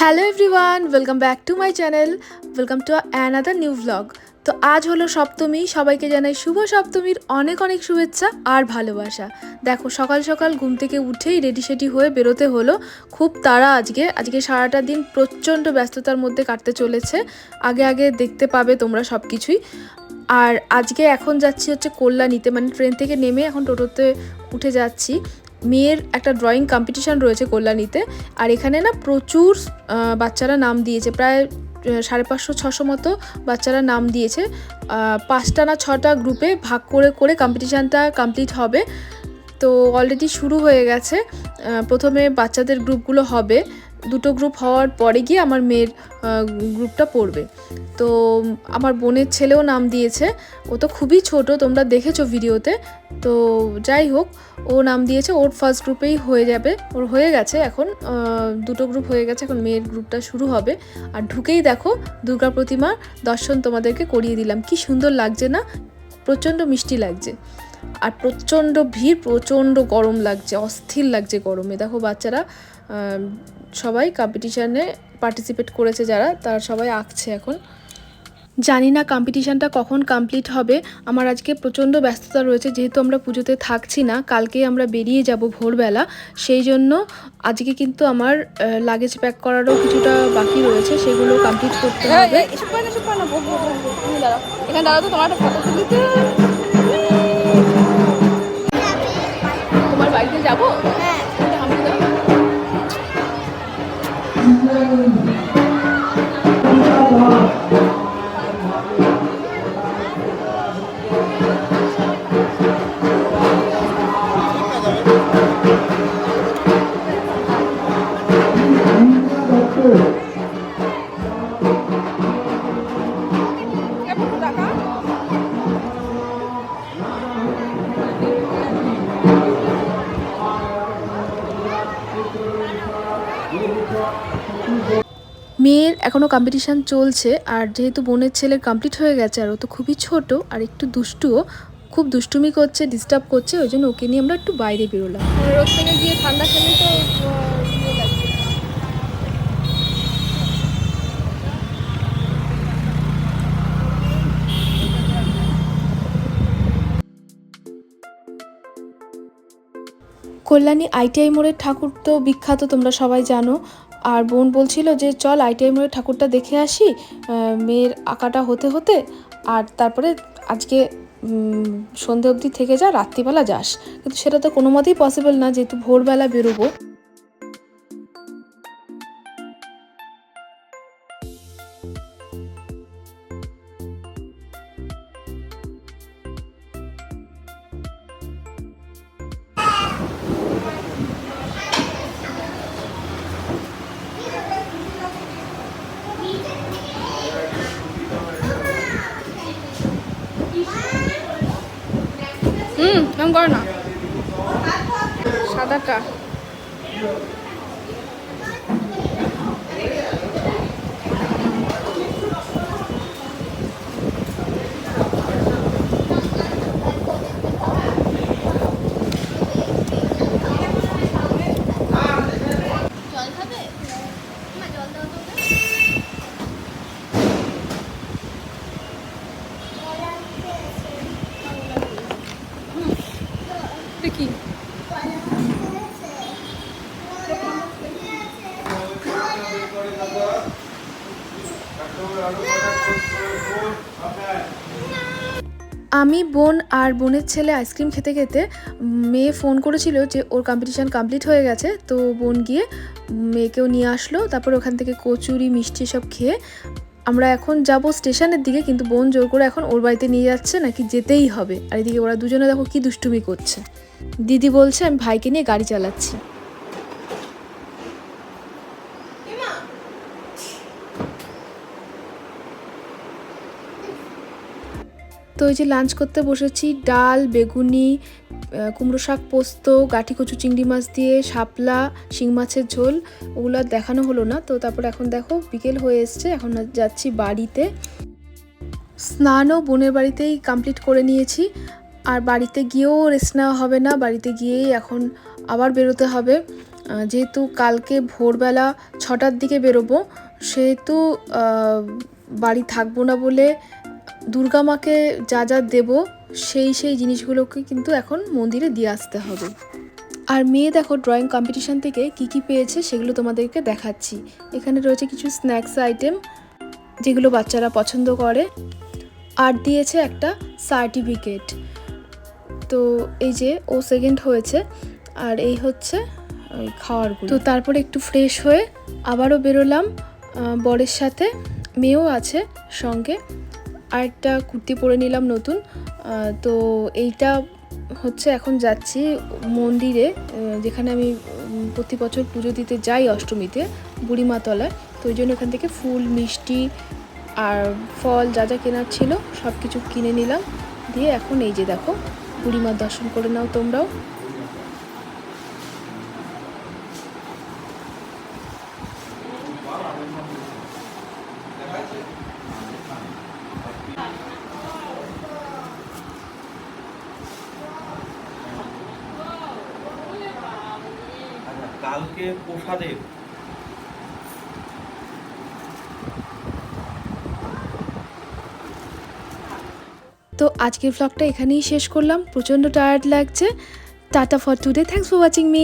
Hello everyone welcome back to my channel welcome to another new vlog তো আজ হলো সপ্তমী, সবাইকে জানাই শুভ সপ্তমীর অনেক অনেক শুভেচ্ছা আর ভালোবাসা। দেখো, সকাল সকাল ঘুম থেকে উঠেই রেডি সেডি হয়ে বেরোতে হলো। খুব তাড়া আজকে। আজকে সারাটা দিন প্রচণ্ড ব্যস্ততার মধ্যে কাটতে চলেছে। আগে আগে দেখতে পাবে তোমরা সব কিছুই আর আজকে এখন যাচ্ছি হচ্ছে কল্যাণীতে মানে ট্রেন থেকে নেমে এখন টোটোতে উঠে যাচ্ছি। মেয়ের একটা ড্রয়িং কম্পিটিশান রয়েছে কল্যাণীতে, আর এখানে না প্রচুর বাচ্চারা নাম দিয়েছে, প্রায় সাড়ে পাঁচশো, ছশো মতো বাচ্চারা নাম দিয়েছে। পাঁচটা না ছটা গ্রুপে ভাগ করে করে কম্পিটিশানটা কমপ্লিট হবে। তো অলরেডি শুরু হয়ে গেছে। প্রথমে বাচ্চাদের গ্রুপগুলো হবে। দুটো গ্রুপ হওয়ার পরে গিয়ে আমার মেয়ের গ্রুপটা পড়বে। তো আমার বোনের ছেলেও নাম দিয়েছে। ও তো খুবই ছোট, তোমরা দেখেছ ভিডিওতে। তো যাই হোক, ও নাম দিয়েছে, ওর ফার্স্ট গ্রুপেই হয়ে যাবে। ওর হয়ে গেছে এখন দুটো গ্রুপ হয়ে গেছে, এখন মেয়ের গ্রুপটা শুরু হবে। আর ঢুকেই দেখো, দুর্গা প্রতিমার দর্শন তোমাদেরকে করিয়ে দিলাম। কি সুন্দর লাগছে না? প্রচণ্ড মিষ্টি লাগছে। আর প্রচণ্ড ভিড় প্রচণ্ড গরম লাগছে অস্থির লাগছে গরমে। দেখো বাচ্চারা সবাই কম্পিটিশানে পার্টিসিপেট করেছে যারা তারা সবাই আঁকছে এখন। জানি না কম্পিটিশানটা কখন কমপ্লিট হবে। আমার আজকে প্রচণ্ড ব্যস্ততা রয়েছে যেহেতু আমরা পুজোতে থাকছি না কালকেই আমরা বেরিয়ে যাব ভোরবেলা। সেই জন্য আজকে কিন্তু আমার লাগেজ প্যাক করারও কিছুটা বাকি রয়েছে সেগুলো কমপ্লিট করতে হবে। এখানে দাঁড়াও তো তোমার মেয়ের এখনও কম্পিটিশান চলছে, আর যেহেতু বোনের ছেলের কমপ্লিট হয়ে গেছে, আর ও তো খুবই ছোট, আর একটু দুষ্টুও, খুব দুষ্টুমি করছে ডিস্টার্ব করছে, ওই জন্য ওকে নিয়ে আমরা একটু বাইরে বেরোলাম। রোদ থেকে গিয়ে ঠান্ডা খেলে তো কল্যাণী আইটিআই মোড়ের ঠাকুর তো বিখ্যাত, তোমরা সবাই জানো। আর বোন বলছিল যে, চল আইটিআই মোড়ের ঠাকুরটা দেখে আসি মেয়ের আঁকাটা হতে হতে। আর তারপরে আজকে সন্ধে অবধি থেকে যা, রাত্রিবেলা যাস। কিন্তু সেটা তো কোনো মতেই পসিবল না, যেহেতু ভোরবেলা বেরোবো। এরকম করো না। সাদাটা দেখি আমি বোন আর বোনের ছেলে আইসক্রিম খেতে খেতে মেয়ে ফোন করেছিল যে ওর কম্পিটিশান কমপ্লিট হয়ে গেছে, তো বোন গিয়ে মেয়েকেও নিয়ে আসলো, তারপর ওখান থেকে কচুরি, মিষ্টি সব খেয়ে আমরা এখন যাব স্টেশনের দিকে, কিন্তু বোন জোর করে এখন ওর বাড়িতে নিয়ে যাচ্ছে, নাকি যেতেই হবে। আর এদিকে ওরা দুজনে দেখো কি দুষ্টুমি করছে। দিদি বলছে আমি ভাইকে নিয়ে গাড়ি চালাচ্ছি। তো এই যে লাঞ্চ করতে বসেছি ডাল বেগুনি কুমড়ো শাক পোস্ত গাঠি কচু চিংড়ি মাছ দিয়ে শাপলা শিং মাছের ঝোল ওগুলো দেখানো হলো না। তো তারপর এখন দেখো বিকেল হয়ে এসছে এখন যাচ্ছি বাড়িতে। স্নানও বোনের বাড়িতেই কমপ্লিট করে নিয়েছি। আর বাড়িতে গিয়েও রেস্ট নেওয়া হবে না। বাড়িতে গিয়েই এখন আবার বেরোতে হবে। যেহেতু কালকে ভোরবেলা ছটার দিকে বেরোবো, সেহেতু বাড়ি থাকব না বলে দুর্গা মাকে যা যা দেবো, সেই সেই জিনিসগুলোকে কিন্তু এখন মন্দিরে দিয়ে আসতে হবে। আর মেয়ে দেখো ড্রয়িং কম্পিটিশান থেকে কি কি পেয়েছে সেগুলো তোমাদেরকে দেখাচ্ছি। এখানে রয়েছে কিছু স্ন্যাক্স আইটেম যেগুলো বাচ্চারা পছন্দ করে। আর দিয়েছে একটা সার্টিফিকেট তো এই যে ও সেকেন্ড হয়েছে আর এই হচ্ছে ওই খাওয়ারগুলো তো তারপরে একটু ফ্রেশ হয়ে আবারও বেরোলাম বরের সাথে মেয়েও আছে সঙ্গে আর একটা কুর্তি পরে নিলাম নতুন তো এইটা হচ্ছে এখন যাচ্ছি মন্দিরে যেখানে আমি প্রতি বছর পুজো দিতে যাই অষ্টমীতে বুড়িমাতলায় তো ওই জন্য এখান থেকে ফুল মিষ্টি আর ফল যা যা কেনার ছিল সব কিছু কিনে নিলাম দিয়ে এখন এই যে দেখো বুড়িমার দর্শন করে নাও তোমরাও। আচ্ছা কালকে প্রসাদের তো আজকের ব্লগটা এখানেই শেষ করলাম। প্রচণ্ড টায়ার্ড লাগছে। Tata for today thanks for watching me